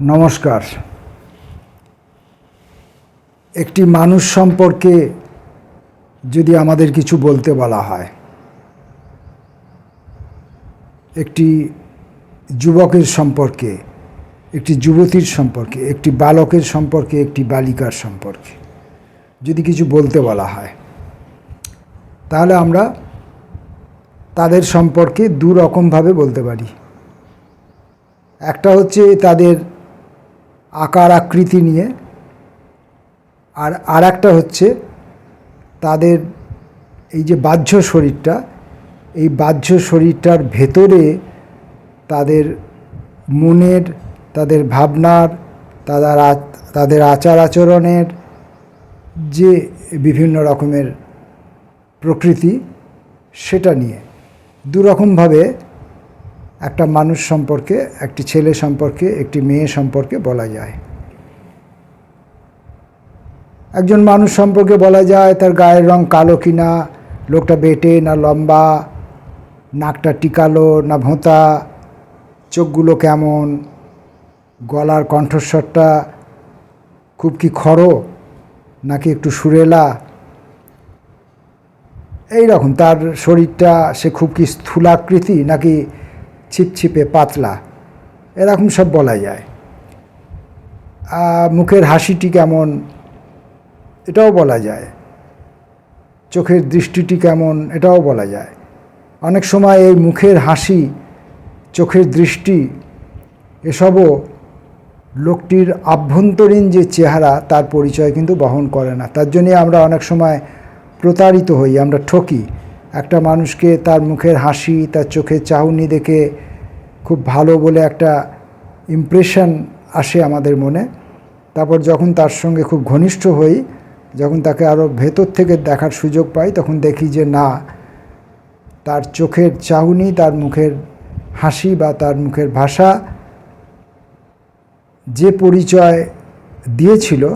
নমস্কার। একটি মানুষ সম্পর্কে যদি আমাদের কিছু বলতে বলা হয়, একটি যুবকের সম্পর্কে, একটি যুবতীর সম্পর্কে, একটি বালকের সম্পর্কে, একটি বালিকার সম্পর্কে যদি কিছু বলতে বলা হয়, তাহলে আমরা তাদের সম্পর্কে দু রকমভাবে বলতে পারি। একটা হচ্ছে তাদের আকার আকৃতি নিয়ে। আর আর একটা হচ্ছে তাদের এই যে বাহ্য শরীরটা, এই বাহ্য শরীরটার ভেতরে তাদের মনের, তাদের ভাবনার, তাদের তাদের আচার আচরণের যে বিভিন্ন রকমের প্রকৃতি, সেটা নিয়ে। দুরকমভাবে একটা মানুষ সম্পর্কে, একটি ছেলে সম্পর্কে, একটি মেয়ে সম্পর্কে বলা যায়। একজন মানুষ সম্পর্কে বলা যায়, তার গায়ের রং কালো কিনা, লোকটা বেটে না লম্বা, নাকটা টিকালো না ভোঁতা, চোখগুলো কেমন, গলার কণ্ঠস্বরটা খুব কি খড়ো নাকি একটু সুরেলা এই রকম তার শরীরটা সে খুব কি স্থূলাকৃতি নাকি ছিপছিপে, পাতলা। এরকম সব বলা যায়। মুখের হাসিটি কেমন? এটাও বলা যায়। চোখের দৃষ্টিটি কেমন? এটাও বলা যায়। অনেক সময় এই মুখের হাসি, চোখের দৃষ্টি, এসবও লোকটির আভ্যন্তরীণ যে চেহারা, তার পরিচয় কিন্তু বহন করে না। তার জন্যে আমরা অনেক সময় প্রতারিত হই, আমরা ঠকি। একটা মানুষকে তার মুখের হাসি, তার চোখের চাহনি দেখে খুব ভালো বলে একটা ইমপ্রেশন আসে আমাদের মনে। তারপর যখন তার সঙ্গে খুব ঘনিষ্ঠ হই, যখন তাকে আরও ভেতর থেকে দেখার সুযোগ পাই, তখন দেখি যে না, তার চোখের চাহনি, তার মুখের হাসি বা তার মুখের ভাষা যে পরিচয় দিয়েছিল,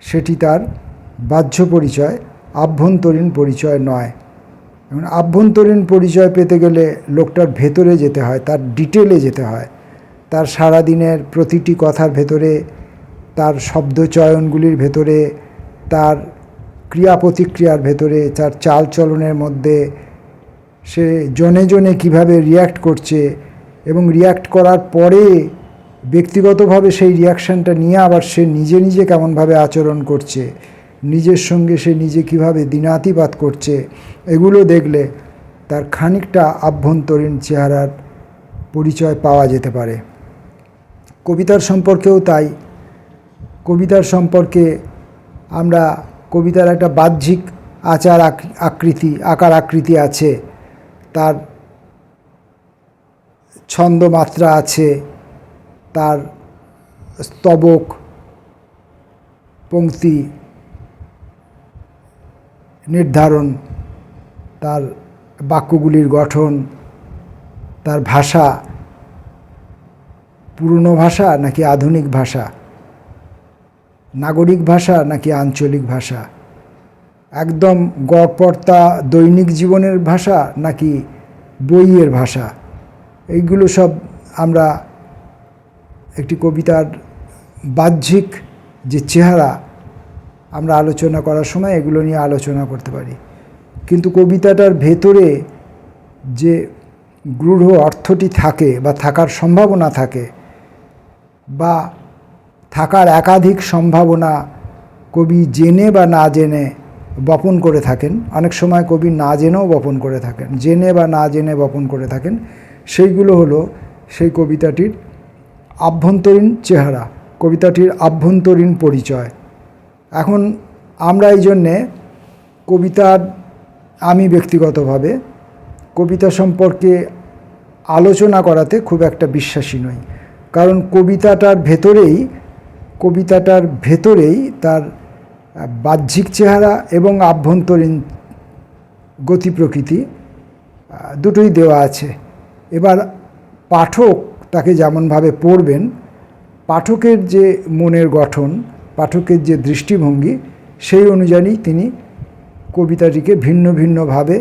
সেটি তার বাহ্য পরিচয়, আভ্যন্তরীণ পরিচয় নয়। এখন আভ্যন্তরীণ পরিচয় পেতে গেলে লোকটার ভেতরে যেতে হয়, তার ডিটেলে যেতে হয়। তার সারাদিনের প্রতিটি কথার ভেতরে, তার শব্দচয়নগুলির ভেতরে, তার ক্রিয়া প্রতিক্রিয়ার ভেতরে, তার চাল চলনের মধ্যে সে জনে জনে কীভাবে রিয়্যাক্ট করছে এবং রিয়্যাক্ট করার পরে ব্যক্তিগতভাবে সেই রিয়াকশানটা নিয়ে আবার সে নিজে নিজে কেমনভাবে আচরণ করছে। নিজের সঙ্গে সে নিজে কীভাবে দিনাতিপাত করছে, এগুলো দেখলে তার খানিকটা আভ্যন্তরীণ চেহারার পরিচয় পাওয়া যেতে পারে। কবিতার সম্পর্কেও তাই। কবিতার সম্পর্কে আমরা কবিতার একটা বাহ্যিক আচার আক- আকৃতি, আকার আকৃতি আছে, তার ছন্দ মাত্রা আছে, তার স্তবক, পংক্তি নির্ধারণ, তার বাক্যগুলির গঠন, তার ভাষা, পুরনো ভাষা নাকি আধুনিক ভাষা, নাগরিক ভাষা নাকি আঞ্চলিক ভাষা, একদম গড়পড়তা দৈনিক জীবনের ভাষা নাকি বইয়ের ভাষা, এইগুলো সব আমরা একটি কবিতার বাহ্যিক যে চেহারা আমরা আলোচনা করার সময় এগুলো নিয়ে আলোচনা করতে পারি। কিন্তু কবিতাটার ভেতরে যে গূঢ় অর্থটি থাকে বা থাকার সম্ভাবনা থাকে বা থাকার একাধিক সম্ভাবনা কবি জেনে বা না জেনে বপন করে থাকেন, অনেক সময় কবি না জেনেও বপন করে থাকেন, জেনে বা না জেনে বপন করে থাকেন, সেইগুলো হলো সেই কবিতাটির আভ্যন্তরীণ চেহারা, কবিতাটির আভ্যন্তরীণ পরিচয়। এখন আমরা এই জন্যে কবিতার আমি ব্যক্তিগতভাবে কবিতা সম্পর্কে আলোচনা করাতে খুব একটা বিশ্বাসী নই। কারণ কবিতাটার ভেতরেই কবিতাটার ভেতরেই তার বাহ্যিক চেহারা এবং আভ্যন্তরীণ গতি প্রকৃতি, দুটোই দেওয়া আছে। এবার পাঠক তাকে যেমনভাবে পড়বেন, পাঠকের যে মনের গঠন পাঠকের যে দৃষ্টিভঙ্গি, সেই অনুযায়ী তিনি কবিতাটিকে ভিন্ন ভিন্নভাবে,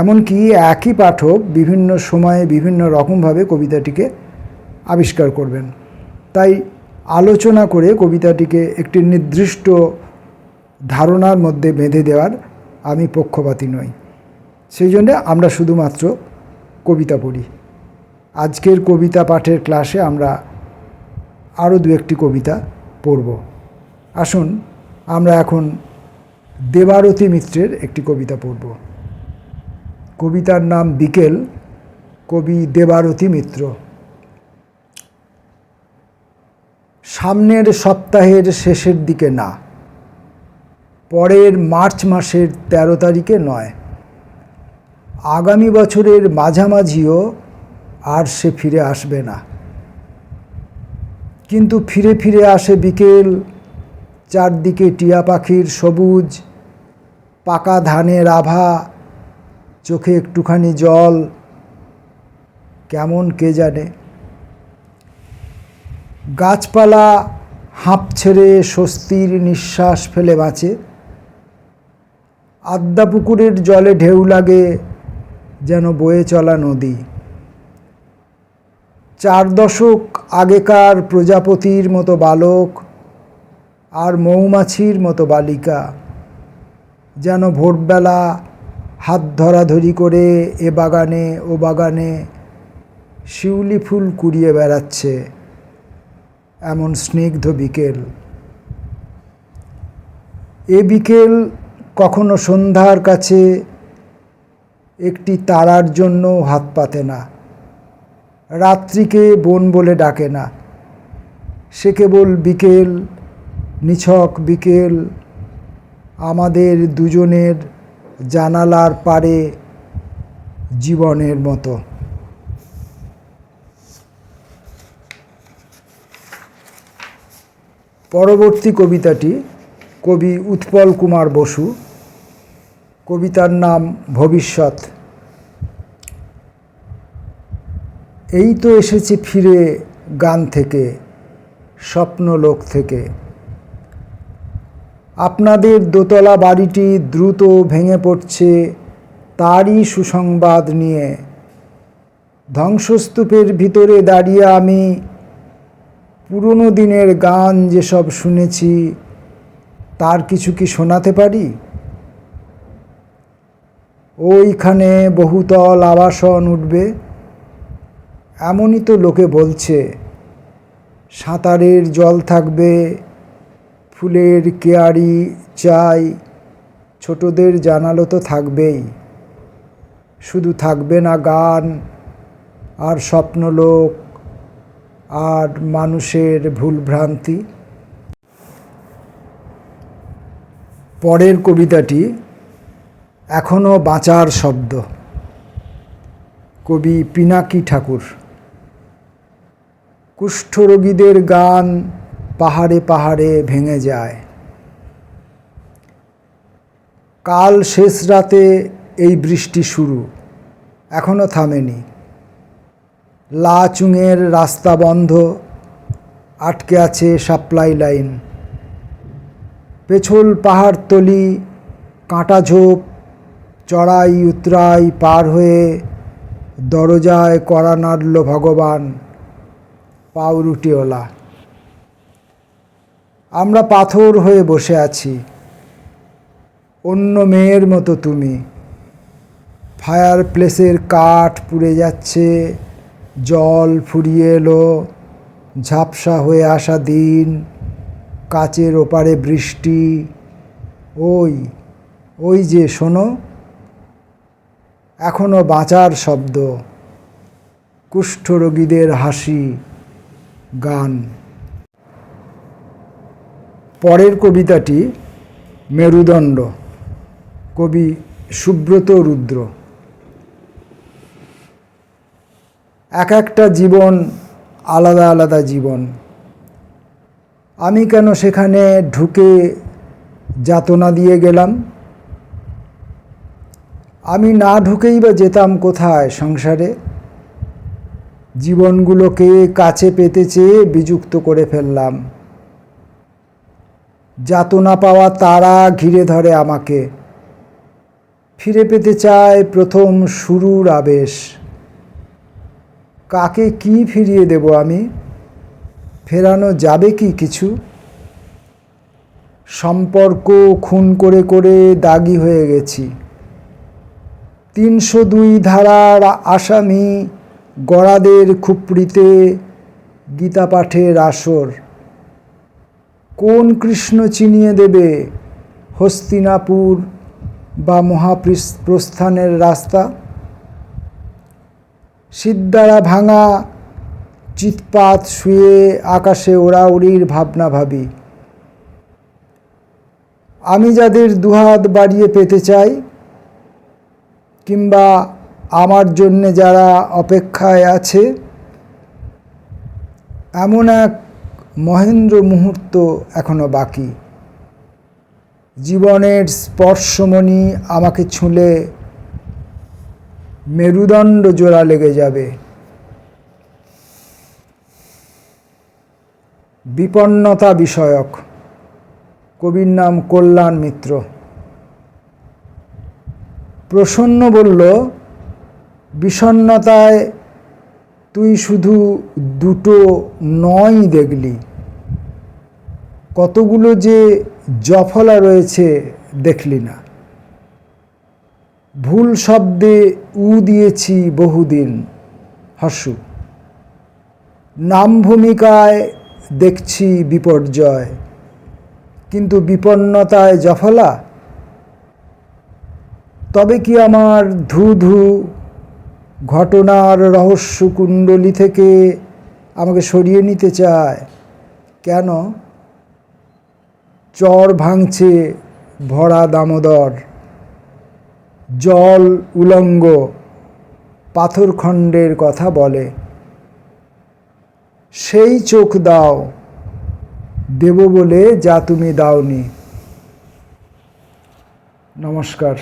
এমনকি একই পাঠক বিভিন্ন সময়ে বিভিন্ন রকমভাবে কবিতাটিকে আবিষ্কার করবেন। তাই আলোচনা করে কবিতাটিকে একটি নির্দিষ্ট ধারণার মধ্যে বেঁধে দেওয়ার আমি পক্ষপাতী নই। সেই জন্যে আমরা শুধুমাত্র কবিতা পড়ি। আজকের কবিতা পাঠের ক্লাসে আমরা আরও দু একটি কবিতা পড়ব। আসুন, আমরা এখন দেবারতী মিত্রের একটি কবিতা পড়ব। কবিতার নাম বিকেল, কবি দেবারতী মিত্র। সামনের সপ্তাহের শেষের দিকে না, পরের মার্চ মাসের তেরো তারিখে নয়। আগামী বছরের মাঝামাঝিও আর সে ফিরে আসবে না। কিন্তু ফিরে ফিরে আসে বিকেল চারদিকে টিয়া পাখির সবুজ, পাকা ধানের আভা, চোখে একটুখানি জল, কেমন কে জানে? গাছপালা হাঁপ ছেড়ে স্বস্তির নিঃশ্বাস ফেলে বাঁচে। পুকুরের জলে ঢেউ লাগে যেন বয়ে চলা নদী। চার দশক আগেকার প্রজাপতির মতো বালক আর মৌমাছির মতো বালিকা। যেন ভোরবেলা হাত ধরাধরি করে এ বাগানে, ও বাগানে শিউলি ফুল কুড়িয়ে বেড়াচ্ছে এমন স্নিগ্ধ বিকেল। এ বিকেল কখনো সন্ধ্যার কাছে একটি তারার জন্য হাত পাতে না। রাত্রিকে বোন বলে ডাকে না। সে কেবল বিকেল নিছক বিকেল আমাদের দুজনের জানালার পারে জীবনের মতো। পরবর্তী কবিতাটি কবি উৎপল কুমার বসু। কবিতার নাম ভবিষ্যৎ। এই তো এসেছি ফিরে গান থেকে, স্বপ্নলোক থেকে। আপনাদের দোতলা বাড়িটি দ্রুত ভেঙে পড়ছে, তারই সুসংবাদ নিয়ে। ধ্বংসস্তূপের ভিতরে দাঁড়িয়ে আমি পুরনো দিনের গান যেসব শুনেছি, তার কিছু কি শোনাতে পারি? ওইখানে বহুতল আবাসন উঠবে, এমনই তো লোকে বলছে। সাঁতারের জল থাকবে ফুলের কেয়ারি চাই, ছোটদের জানালো তো থাকবেই। শুধু থাকবে না গান আর স্বপ্নলোক আর মানুষের ভুলভ্রান্তি। পরের কবিতাটি এখনও বাঁচার শব্দ। কবি পিনাকি ঠাকুর। কুষ্ঠরোগীদের গান পাহাড়ে পাহাড়ে ভেঙে যায়। কাল শেষ রাতে এই বৃষ্টি শুরু এখনও থামেনি। লাচুংয়ের রাস্তা বন্ধ, আটকে আছে সাপ্লাই লাইন। পেছল পাহাড়তলি কাঁটা ঝোপ, চড়াই উতরাই পার হয়ে দরজায় কড়া নাড়ল ভগবান পাউরুটিওলা আমরা পাথর হয়ে বসে আছি। অন্য মেয়ের মতো তুমি। ফায়ার প্লেসের কাঠ পুড়ে যাচ্ছে, জল ফুরিয়ে এলো, ঝাপসা হয়ে আসা দিন, কাচের ওপারে বৃষ্টি। ওই ওই যে শোনো, এখনও বাঁচার শব্দ, কুষ্ঠরোগীদের হাসি, গান। পরের কবিতাটি মেরুদণ্ড। কবি সুব্রত রুদ্র। এক একটা জীবন আলাদা আলাদা জীবন। আমি কেন সেখানে ঢুকে যাতনা দিয়ে গেলাম? আমি না ঢুকেই বা যেতাম কোথায় সংসারে? জীবনগুলোকে কাছে পেতে চেয়ে বিযুক্ত করে ফেললাম। যাতনা পাওয়া তারা ঘিরে ধরে আমাকে। ফিরে পেতে চায় প্রথম শুরুর আবেশ। কাকে কি ফিরিয়ে দেব আমি? ফেরানো যাবে কি কিছু? সম্পর্ক খুন করে করে দাগি হয়ে গেছি। তিনশো দুই ধারার আসামি গড়াদের খুপড়িতে গীতা পাঠের আসর। কোন কৃষ্ণ চিনিয়ে দেবে? হস্তিনাপুর বা মহাপ্রস্থানের রাস্তা? সিদ্ধারা ভাঙা চিৎপাত শুয়ে আকাশে ওড়াউড়ির ভাবনা ভাবি। আমি যাদের দুহাত বাড়িয়ে পেতে চাই, কিংবা আমার জন্যে যারা অপেক্ষায় আছে, এমন এক মহেন্দ্র মুহূর্ত এখনও বাকি। জীবনের স্পর্শমণি আমাকে ছুঁলে মেরুদণ্ড জোড়া লেগে যাবে। বিপন্নতা বিষয়ক। কবির নাম কল্যাণ মিত্র। প্রসন্ন বলল বিষণ্নতায় তুই শুধু দুটো নয় দেখলি। কতগুলো যে জফলা রয়েছে দেখলি না। ভুল শব্দে উ দিয়েছি বহুদিন হাসু নাম ভূমিকায় দেখছি বিপর্যয়, কিন্তু বিপন্নতায় জফলা? তবে কি আমার ধু ধু ঘটনার রহস্য কুণ্ডলী থেকে আমাকে সরিয়ে নিতে চায়। কেন? চর ভাঙছে ভরা দামোদর। জল উলঙ্গ। পাথরখণ্ডের কথা বলে। সেই চোখ দাও। দেব বলে যা তুমি দাওনি। নমস্কার।